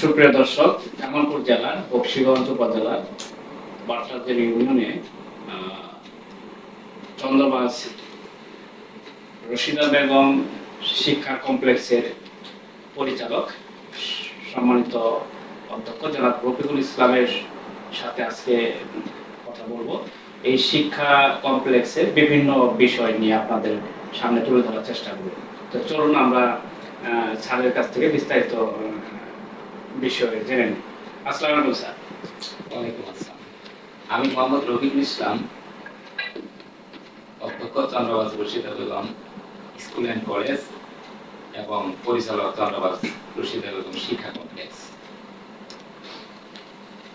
সুপ্রিয় দর্শক, জামালপুর জেলার, বক্সিগঞ্জ উপজেলার বাটাদের ইউনিয়নে চন্দ্রবাস রশিদা বেগম শিক্ষা কমপ্লেক্সের পরিচালক, সম্মানিত অধ্যক্ষ জনাব রফিকুল ইসলামের সাথে আজকে কথা বলব। এই শিক্ষা কমপ্লেক্সের বিভিন্ন বিষয় নিয়ে আপনাদের সামনে তুলে ধরার চেষ্টা করব। তো চলুন আমরা স্যারের কাছ থেকে বিস্তারিত বিষয়ে জেনে নিই। আসসালামু আলাইকুম, স্যার। ওয়ালাইকুম আসসালাম। আমি মোহাম্মদ রফিকুল ইসলাম, অধ্যক্ষ Chandrabas Rashida Begum school and college এবং পরিচালক চন্দ্রবাস রশিদা বেগম শিক্ষা কমপ্লেক্স।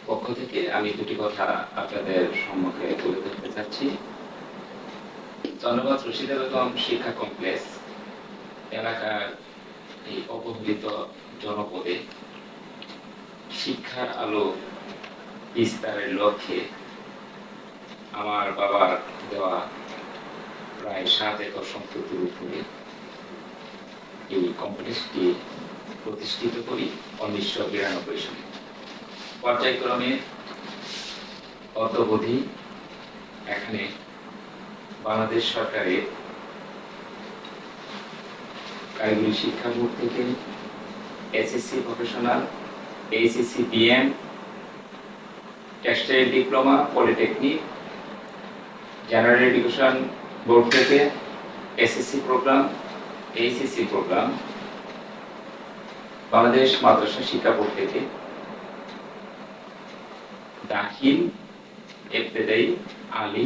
পক্ষ থেকে আমি দুটি কথা আপনাদের সম্মুখে তুলে ধরতে চাচ্ছি। চন্দ্রবাস রশিদা বেগম শিক্ষা কমপ্লেক্স এলাকার এই অবহেলিত জনপদে শিক্ষার আলো বিস্তারের লক্ষ্যে আমার বাবার দেওয়া প্রায় সাত একর সম্পত্তির উপরে এই কমপ্লেক্সটি প্রতিষ্ঠিত করি উনিশশো বিরানব্বই সালে। পর্যায়ক্রমে অতবধি এখানে বাংলাদেশ সরকারের কারিগরি শিক্ষা বোর্ড থেকে SSC professional HSC BM textile diploma polytechnic general education board থেকে SSC program HSC program Bangladesh মাদ্রাসা শিক্ষা বোর্ড থেকে দাখিল ইবতেদায়ী আলী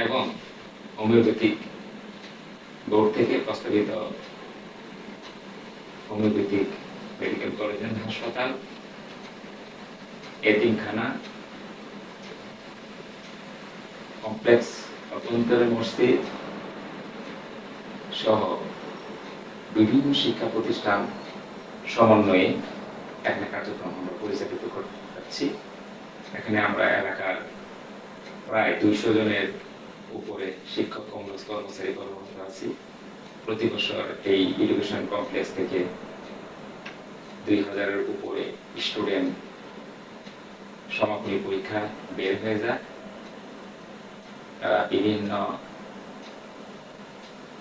এবং হোমিওপ্যাথিক বোর্ড থেকে প্রস্তাবিত হোমিওপ্যাথিক মেডিকেল কলেজ অ্যান্ড হাসপাতাল এতিমখানা। কমপ্লেক্স অভ্যন্তরে মসজিদ সহ বিভিন্ন শিক্ষা প্রতিষ্ঠান সমন্বয়ে এখানে কার্যক্রম আমরা পরিচালিত করতে যাচ্ছি এখানে আমরা এলাকার প্রায় দুইশো জনের উপরে শিক্ষক কংগ্রেস কর্মচারী কর্মরত আছি। প্রতি বছর এই এডুকেশন কমপ্লেক্স থেকে দুই হাজারের উপরে স্টুডেন্ট সমাপনী পরীক্ষা বের হয়ে যায়। তারা বিভিন্ন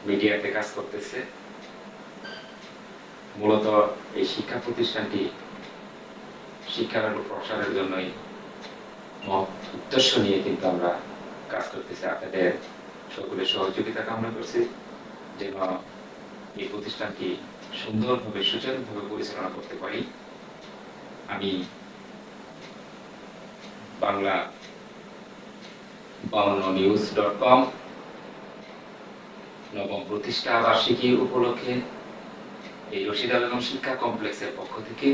মিডিয়াতে কাজ করতেছে। মূলত এই শিক্ষা প্রতিষ্ঠানটি শিক্ষার প্রসারের জন্যই উদ্দেশ্য নিয়ে কিন্তু আমরা কাজ করতেছি। আপনাদের সকলের সহযোগিতা কামনা করছি। যেন এই প্রতিষ্ঠানটি সুন্দরভাবে, সুচারুভাবে পরিচালনা করতে পারি। আমি Bangla Bangla news dot com নবম প্রতিষ্ঠা বার্ষিকী উপলক্ষে এই রশিদা বেগম শিক্ষা কমপ্লেক্সের পক্ষ থেকে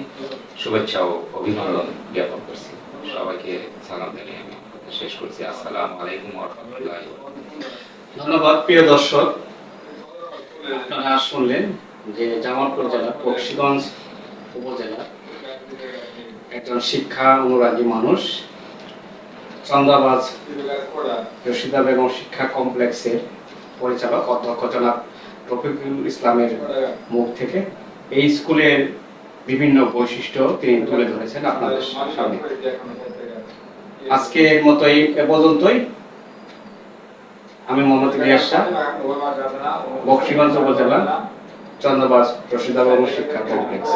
শুভেচ্ছা ও অভিনন্দন জ্ঞাপন করছি। সবাইকে সালাম জানিয়ে আমি শেষ করছি। আসসালাম আলাইকুম। ধন্যবাদ, প্রিয় দর্শক। আপনারা শুনলেন যে জামালপুর জেলার বক্সিগঞ্জ উপজেলার একজন শিক্ষা অনুরাগী মানুষ, চন্দ্রাবাজ রশিদা বেগম শিক্ষা কমপ্লেক্সের পরিচালক, অধ্যক্ষ জনাব রফিকুল ইসলামের মুখ থেকে এই স্কুলের বিভিন্ন বৈশিষ্ট্য তিনি তুলে ধরেছেন আপনাদের সামনে। আজকের মতো এই পর্যন্তই। আমি মোহাম্মদ শাহ, বক্সিগঞ্জ উপজেলা। চন্দ্রবাস রশিদাবাবু শিক্ষা কমপ্লেক্স